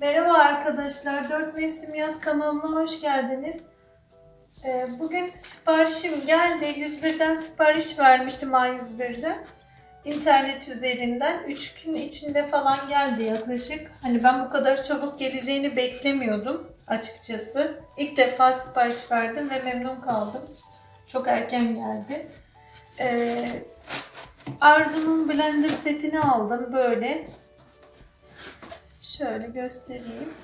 Merhaba arkadaşlar, 4 Mevsim Yaz kanalına hoş geldiniz. Ee, Bugün siparişim geldi. 101'den sipariş vermiştim A101'den. İnternet üzerinden. 3 gün içinde falan geldi yaklaşık. Hani ben bu kadar çabuk geleceğini beklemiyordum açıkçası. İlk defa sipariş verdim ve memnun kaldım. Çok erken geldi. Ee, Arzu'nun blender setini aldım böyle. Şöyle göstereyim.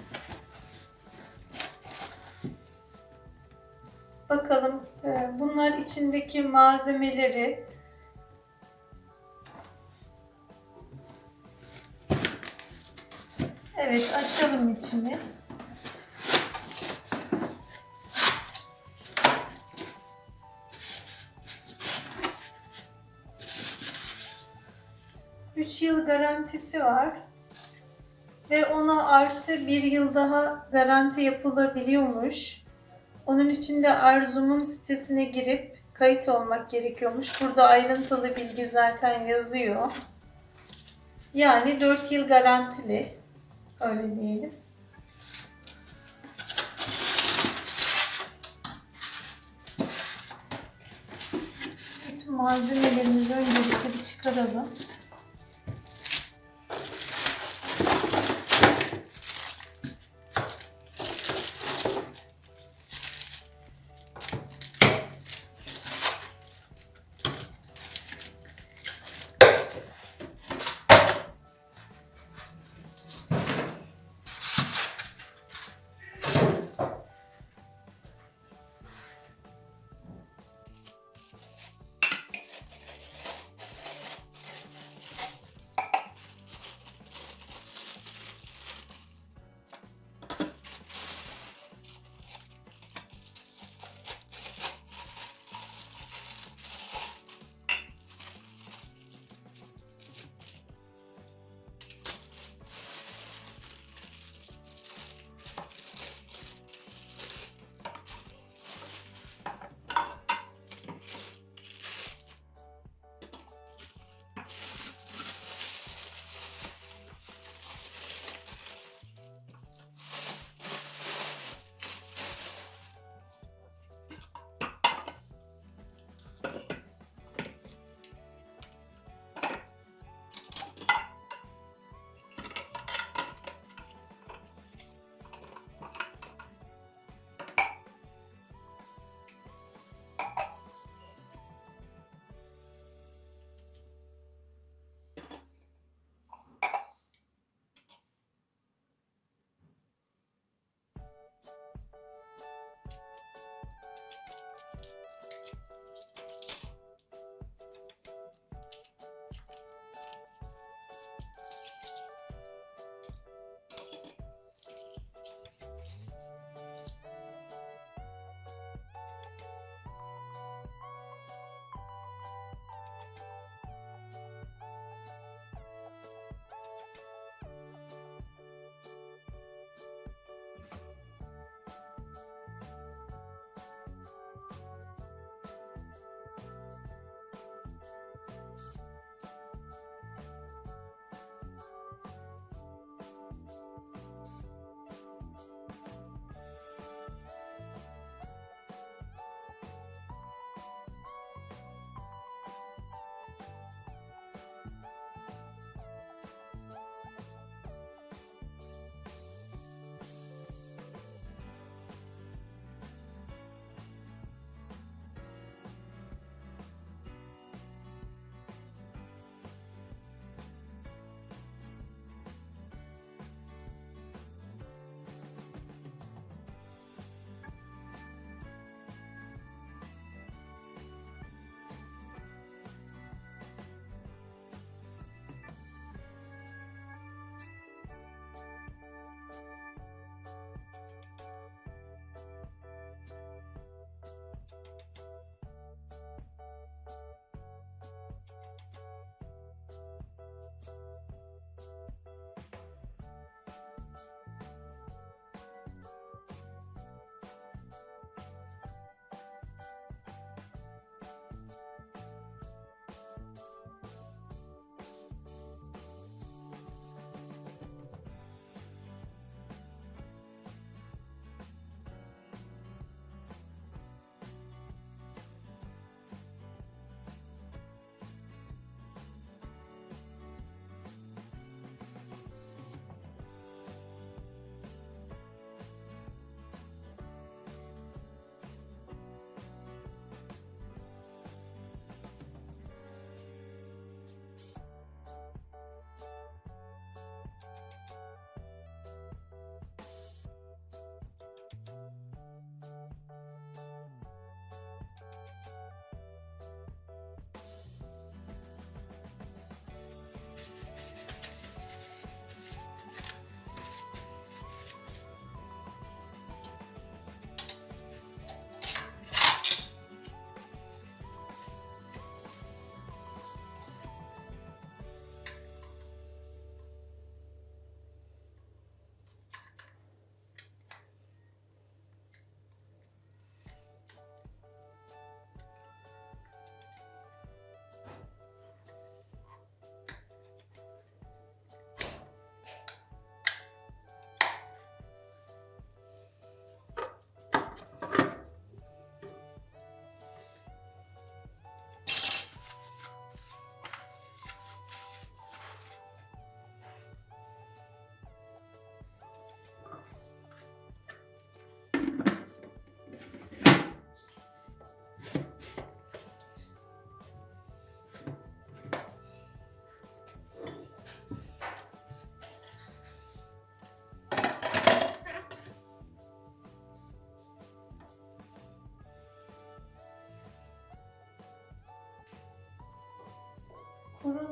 Bakalım e, bunlar içindeki malzemeleri Evet açalım içini. Üç yıl garantisi var. Ve ona artı bir yıl daha garanti yapılabiliyormuş. Onun için de Arzum'un sitesine girip kayıt olmak gerekiyormuş. Burada ayrıntılı bilgi zaten yazıyor. Yani 4 yıl garantili. Öyle diyelim. Bütün malzemelerimizi öncelikle bir çıkaralım.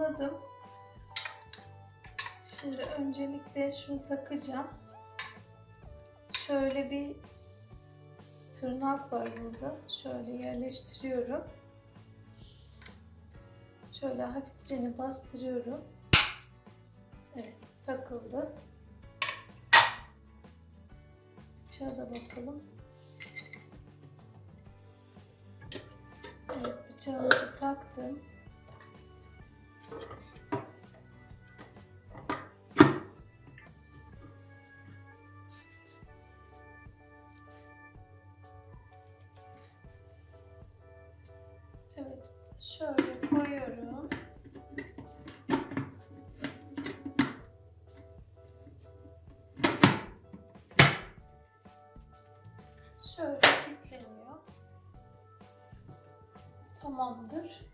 Hazırladım. Şimdi öncelikle şunu takacağım. Şöyle bir tırnak var burada. Şöyle yerleştiriyorum. Şöyle hafifçe bastırıyorum. Evet takıldı. Bıçağa da bakalım. Evet bıçağımızı taktım. Şöyle koyuyorum. Şöyle kilitleniyor. Tamamdır.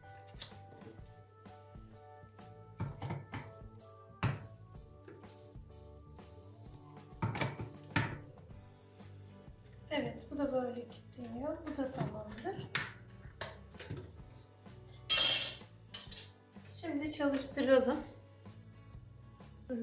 Evet, bu da böyle kilitleniyor. Bu da tamamdır. Şimdi çalıştıralım. Dur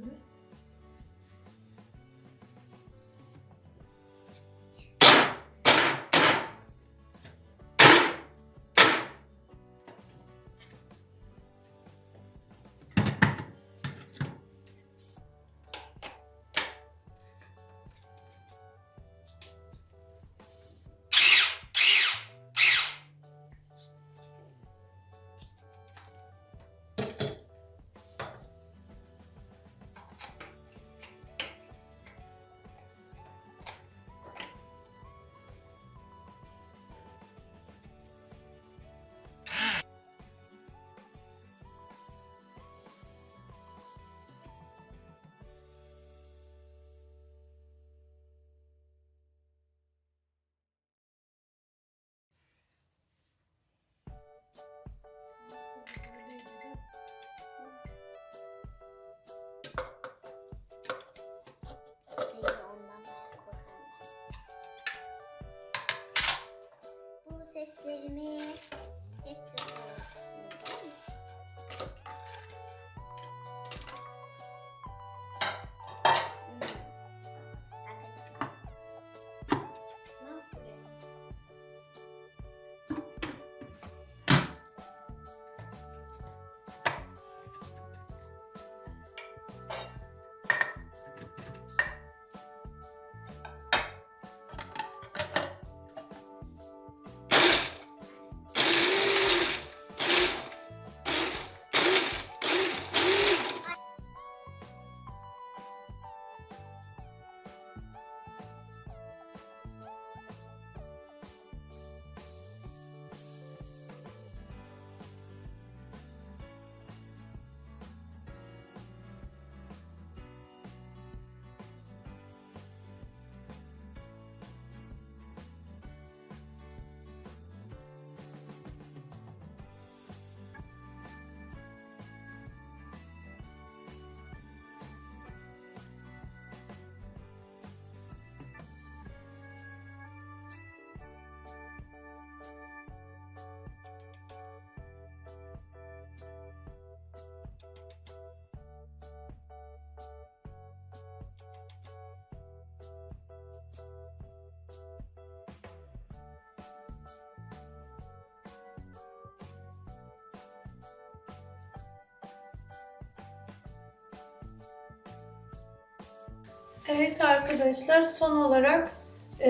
Evet arkadaşlar son olarak e,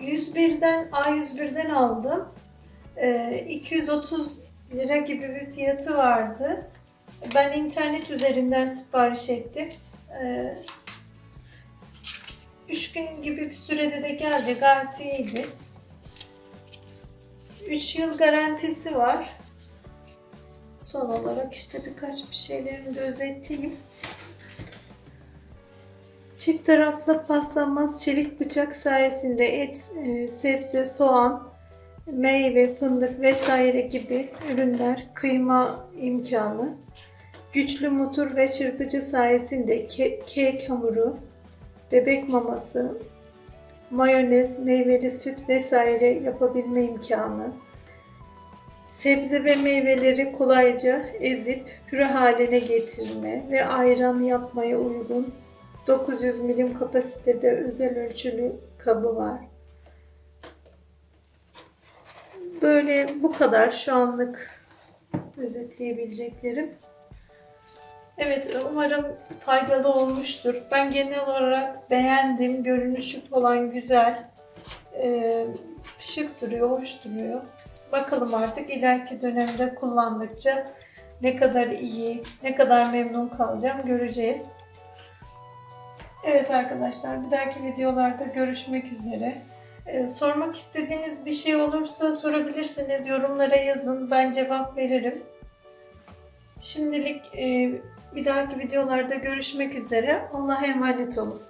101'den A101'den aldım. E, 230 lira gibi bir fiyatı vardı. Ben internet üzerinden sipariş ettim. E, 3 gün gibi bir sürede de geldi. Gayet iyiydi. 3 yıl garantisi var. Son olarak işte birkaç bir şeylerimi de özetleyeyim. Çift taraflı paslanmaz çelik bıçak sayesinde et, e, sebze, soğan, meyve, fındık vesaire gibi ürünler kıyma imkanı. Güçlü motor ve çırpıcı sayesinde ke- kek hamuru, bebek maması, mayonez, meyveli süt vesaire yapabilme imkanı. Sebze ve meyveleri kolayca ezip püre haline getirme ve ayran yapmaya uygun 900 milim kapasitede özel ölçülü kabı var. Böyle bu kadar şu anlık özetleyebileceklerim. Evet umarım faydalı olmuştur. Ben genel olarak beğendim. Görünüşü falan güzel. Ee, şık duruyor, hoş duruyor. Bakalım artık ileriki dönemde kullandıkça ne kadar iyi, ne kadar memnun kalacağım göreceğiz. Evet arkadaşlar bir dahaki videolarda görüşmek üzere. Ee, sormak istediğiniz bir şey olursa sorabilirsiniz. Yorumlara yazın. Ben cevap veririm. Şimdilik e, bir dahaki videolarda görüşmek üzere. Allah'a emanet olun.